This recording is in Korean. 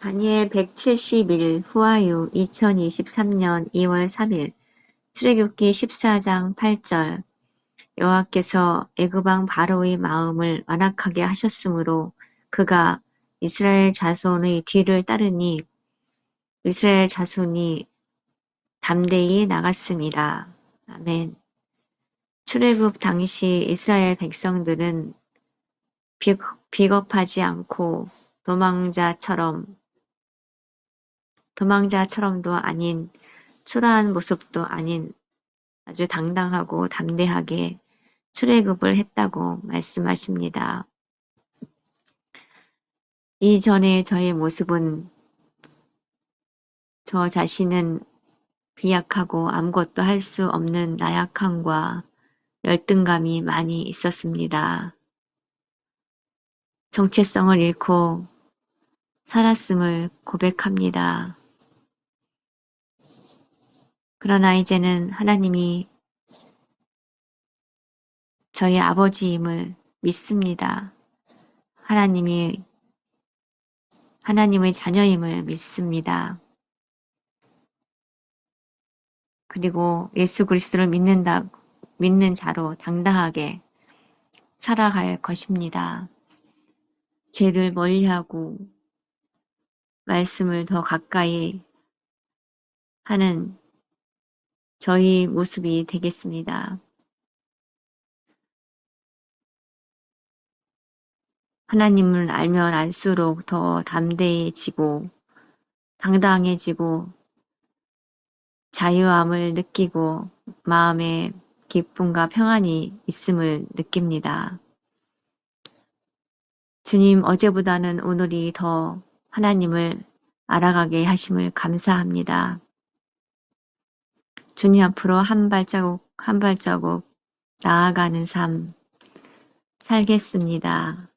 다니엘 170일 후하유 2023년 2월 3일 출애굽기 14장 8절 여호와께서 애굽왕 바로의 마음을 완악하게 하셨으므로 그가 이스라엘 자손의 뒤를 따르니 이스라엘 자손이 담대히 나갔습니다. 아멘. 출애굽 당시 이스라엘 백성들은 비겁하지 않고 도망자처럼 도망자처럼도 아닌 초라한 모습도 아닌 아주 당당하고 담대하게 출애굽을 했다고 말씀하십니다. 이전에 저의 모습은 저 자신은 비약하고 아무것도 할 수 없는 나약함과 열등감이 많이 있었습니다. 정체성을 잃고 살았음을 고백합니다. 그러나 이제는 하나님이 저희 아버지임을 믿습니다. 하나님이 하나님의 자녀임을 믿습니다. 그리고 예수 그리스도를 믿는다 믿는 자로 당당하게 살아갈 것입니다. 죄를 멀리하고 말씀을 더 가까이 하는 저희 모습이 되겠습니다. 하나님을 알면 알수록 더 담대해지고 당당해지고 자유함을 느끼고 마음에 기쁨과 평안이 있음을 느낍니다. 주님, 어제보다는 오늘이 더 하나님을 알아가게 하심을 감사합니다. 주님 앞으로 한 발자국 한 발자국 나아가는 삶 살겠습니다.